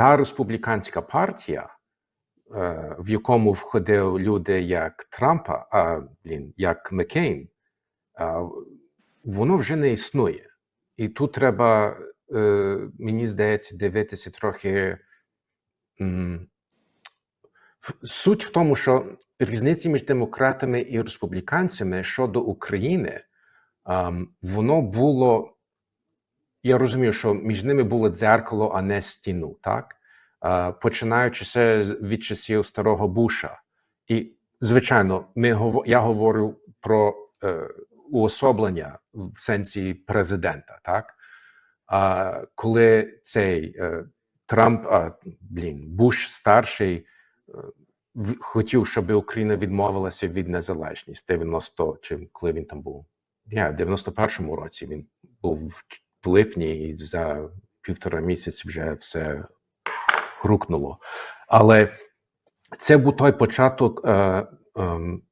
та республіканська партія, е, в якому входили люди як Трампа, а блін, як Маккейн, воно вже не існує. І тут треба, е, мені здається, дивитися трохи. Суть в тому, що різниці між демократами і республіканцями щодо України, воно було. Я розумію, що між ними було дзеркало, а не стіну, так? Починаючи ще від часів старого Буша. І, звичайно, ми я говорю про е, уособлення в сенсі президента, так? Коли цей е, Трамп, а, блін, Буш старший е, хотів, щоб Україна відмовилася від незалежності 90, чи коли він там був. Я в 91-му році він був в, липні, і за півтора місяць вже все грукнуло. Але це був той початок, е,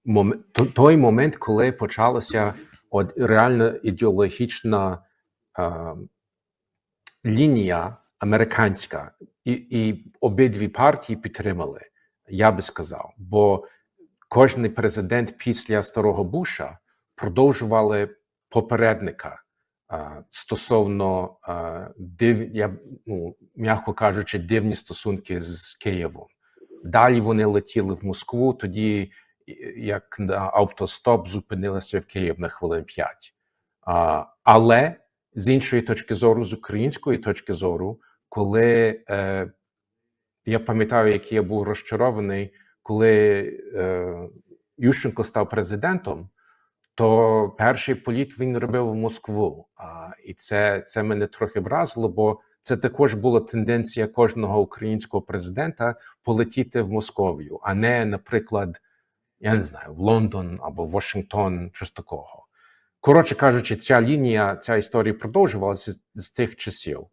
мом- той момент, коли почалася от реально ідеологічна е, лінія американська, і, і обидві партії підтримали, я би сказав. Бо кожен президент після старого Буша продовжували попередника стосовно див, я, ну, м'яко кажучи, дивні стосунки з Києвом. Далі вони летіли в Москву, тоді як на автостоп зупинилися в Київ на хвилин п'ять. А, але з іншої точки зору, з української точки зору, коли е, я пам'ятаю, як я був розчарований, коли е, Ющенко став президентом, то перший політ він робив в Москву. А, і це, це мене трохи вразило, бо це також була тенденція кожного українського президента полетіти в Московію, а не, наприклад, я не знаю, в Лондон або в Вашингтон, щось такого. Коротше кажучи, ця лінія, ця історія продовжувалася з, з тих часів.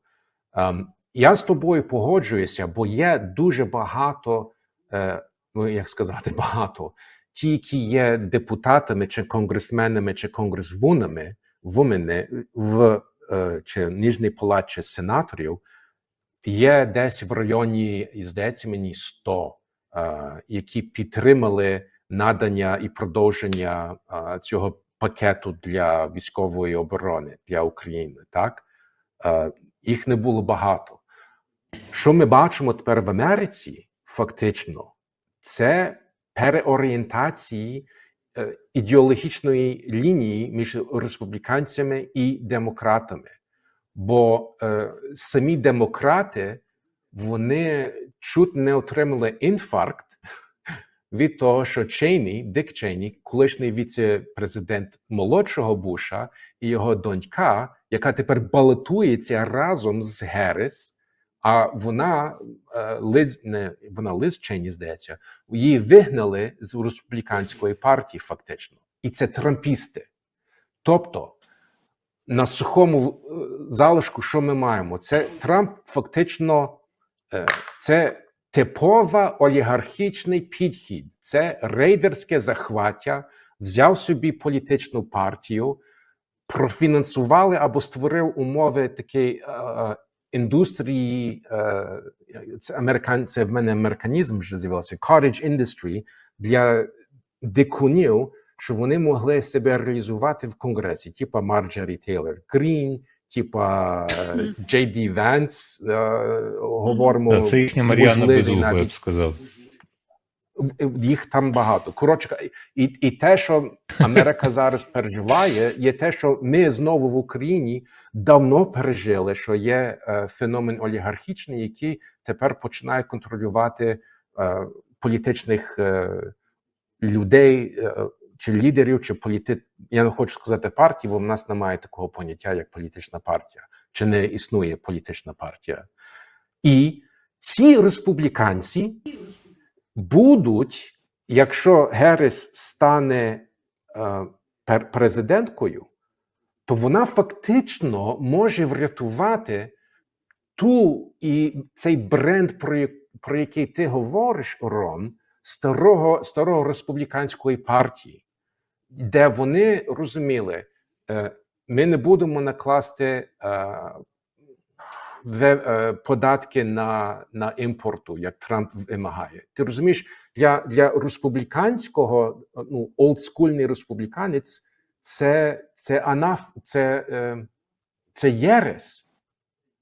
Ем, я з тобою погоджуюся, бо є дуже багато, е, ну як сказати, багато ті, які є депутатами, чи конгресменами, чи конгресвунами, вумени в е, чи Нижній палат, чи сенаторів, є десь в районі, здається мені, 100, е, які підтримали надання і продовження е, цього пакету для військової оборони для України. Так їх не було багато. Що ми бачимо тепер в Америці, фактично, це переорієнтації е, ідеологічної лінії між республіканцями і демократами. Бо е, самі демократи вони чуть не отримали інфаркт від того, що Чейні, Дик Чейні, колишній віце-президент молодшого Буша і його донька, яка тепер балотується разом з Герріс, а вона е, Лиз, не вона Лиз Чейні, здається, її вигнали з республіканської партії, фактично, і це трампісти. Тобто на сухому е, залишку, що ми маємо? Це Трамп фактично е, це типова олігархічний підхід, це рейдерське захваття, взяв собі політичну партію, профінансували або створив умови е, індустрії. Е, це американ, це в мене американізм вже з'явився, cottage industry для дикунів, що вони могли себе реалізувати в конгресі, типа Марджорі Тейлор Грін, типа Джей Ді Венс, говоримо. Це їхня Мар'яна Безугла, я б сказав. В- їх там багато. Коротше, і, і те, що Америка зараз переживає, є те, що ми знову в Україні давно пережили, що є е, феномен олігархічний, який тепер починає контролювати е, політичних е, людей е, чи лідерів, чи політи... Я не хочу сказати партії, бо в нас немає такого поняття, як політична партія, чи не існує політична партія. І ці республіканці будуть, якщо Герріс стане е, президенткою, то вона фактично може врятувати ту і цей бренд, про, про який ти говориш, Ром, старого, старого республіканської партії, де вони розуміли, е, ми не будемо накласти. Е, податки на, на імпорту, як Трамп вимагає. Ти розумієш, для, для республіканського, ну, олдскульний республіканець, це, це анаф, це, е, це єрес,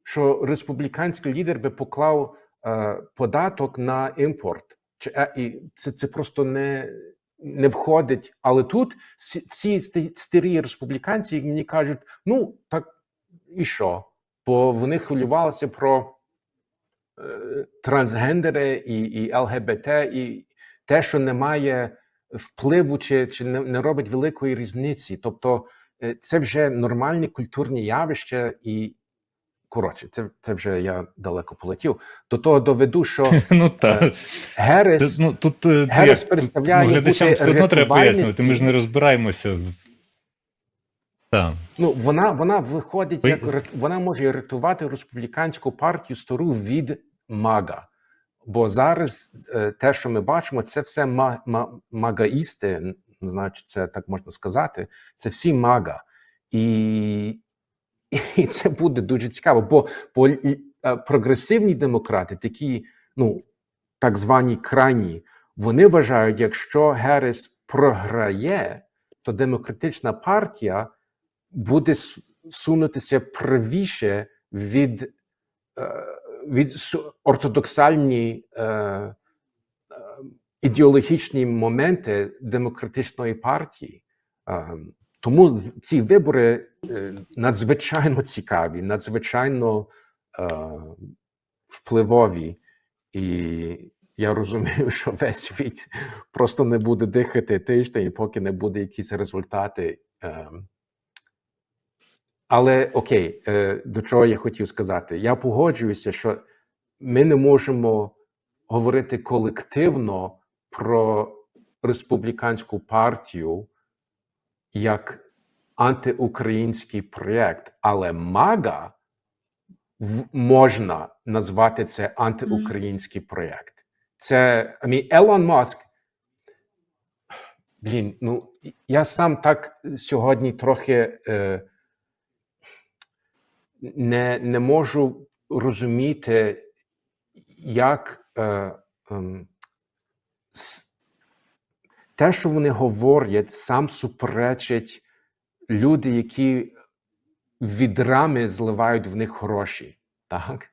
що республіканський лідер би поклав е, податок на імпорт. Е, і це, це просто не, не входить. Але тут всі старі республіканці мені кажуть: ну так і що? Бо вони хвилювалися про е, трансгендери і, і ЛГБТ, і те, що немає впливу, чи, чи не, не робить великої різниці. Тобто, е, це вже нормальні культурні явища, і коротше, це, це вже я далеко полетів. До того доведу, що Ну. Е, Герес. Ну, тут, Герес як, представляє ну, глядачам бути все одно треба пояснювати, ми ж не розбираємося. в- Так. Ну, вона, вона виходить, Ви- як вона може рятувати республіканську партію стару від мага. Бо зараз е, те, що ми бачимо, це все ма, ма, магаїсти, чи це так можна сказати. Це всі мага. І, і це буде дуже цікаво. Бо, бо е, прогресивні демократи, такі, ну, так звані крайні, вони вважають, якщо Герес програє, то демократична партія буде сунутися правіше від, е, від ортодоксальні е, е, ідеологічні моменти демократичної партії. Тому ці вибори надзвичайно цікаві, надзвичайно впливові. І я розумію, що весь світ просто не буде дихати тиждень, поки не буде якісь результати. Але окей, е, до чого я хотів сказати? Я погоджуюся, що ми не можемо говорити колективно про республіканську партію як антиукраїнський проєкт, але МАГА можна назвати це антиукраїнський проєкт. Це I mean, Елон Маск. Блін, ну я сам так сьогодні трохи. Е, не, не можу розуміти, як е, е, те, що вони говорять, сам суперечить люди, які відрами зливають в них гроші. Так?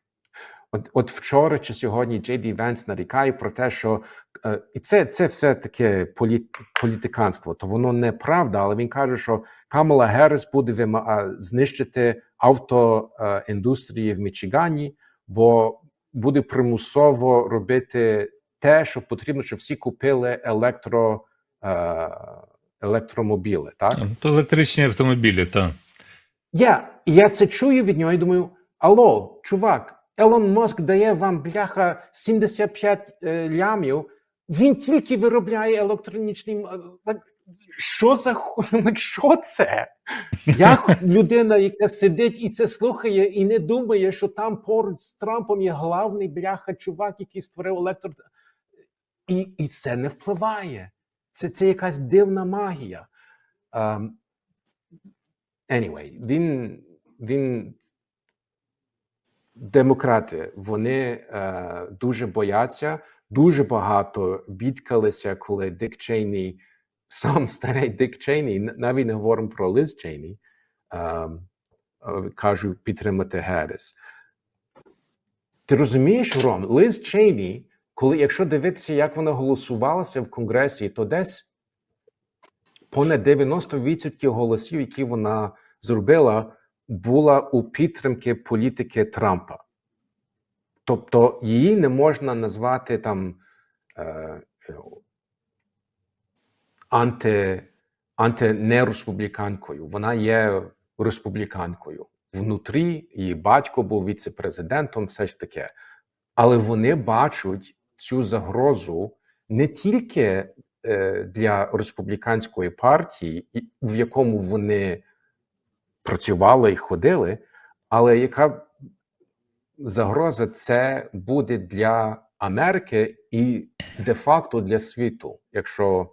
От, от вчора чи сьогодні Джей Ді Венс нарікає про те, що е, і це, це все таке полі, політиканство, то воно неправда, але він каже, що Камала Геррес буде вима- знищити автоіндустрії в Мічигані, бо буде примусово робити те, що потрібно, щоб всі купили електро, е, електромобіли. Так? То електричні автомобілі, так. Я, я це чую від нього і думаю: алло, чувак, Елон Маск дає вам бляха 75 е, лямів, він тільки виробляє електронічні. м- е, Що за що це? Я людина, яка сидить і це слухає, і не думає, що там поруч з Трампом є главний бляха чувак, який створив електро. І, і це не впливає. Це, це якась дивна магія. Um, anyway, він, він демократи, вони е, дуже бояться, дуже багато бідкалися, коли Дик Чейні, сам старий Дик Чейні, навіть не говоримо про Лиз Чейні, е, е, кажуть підтримати Герес. Ти розумієш, Ром, Лиз Чейні, коли, якщо дивитися, як вона голосувалася в Конгресі, то десь понад 90% голосів, які вона зробила, була у підтримки політики Трампа. Тобто її не можна назвати там е, е, анти, антинереспубліканкою. Вона є республіканкою. Внутрі її батько був віце-президентом, все ж таке. Але вони бачать цю загрозу не тільки е, для республіканської партії, в якому вони працювали і ходили, але яка загроза це буде для Америки і де-факто для світу, якщо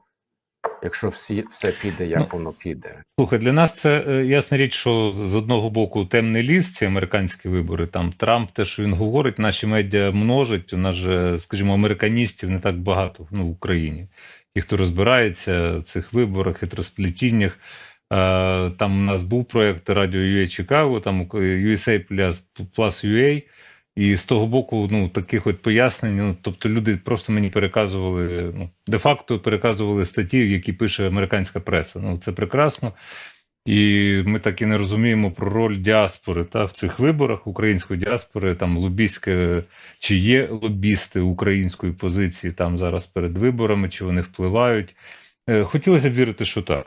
якщо всі, все піде, як Ну, воно піде. Слухай, для нас це е, ясна річ, що з одного боку темний ліс, ці американські вибори. Там Трамп, те, що він говорить, наші медіа множать. У нас же, скажімо, американістів не так багато ну, в Україні. Ті, хто розбирається в цих виборах, хитросплетіннях. Е, Там у нас був проєкт Радіо UA Чикаго, там USA Plus, Plus UA. І з того боку, ну таких от пояснень, ну тобто люди просто мені переказували, ну де-факто переказували статті, які пише американська преса. Ну це прекрасно. І ми так і не розуміємо про роль діаспори та в цих виборах української діаспори, там лобістське, чи є лобісти української позиції там зараз перед виборами, чи вони впливають. Е, Хотілося б вірити, що так.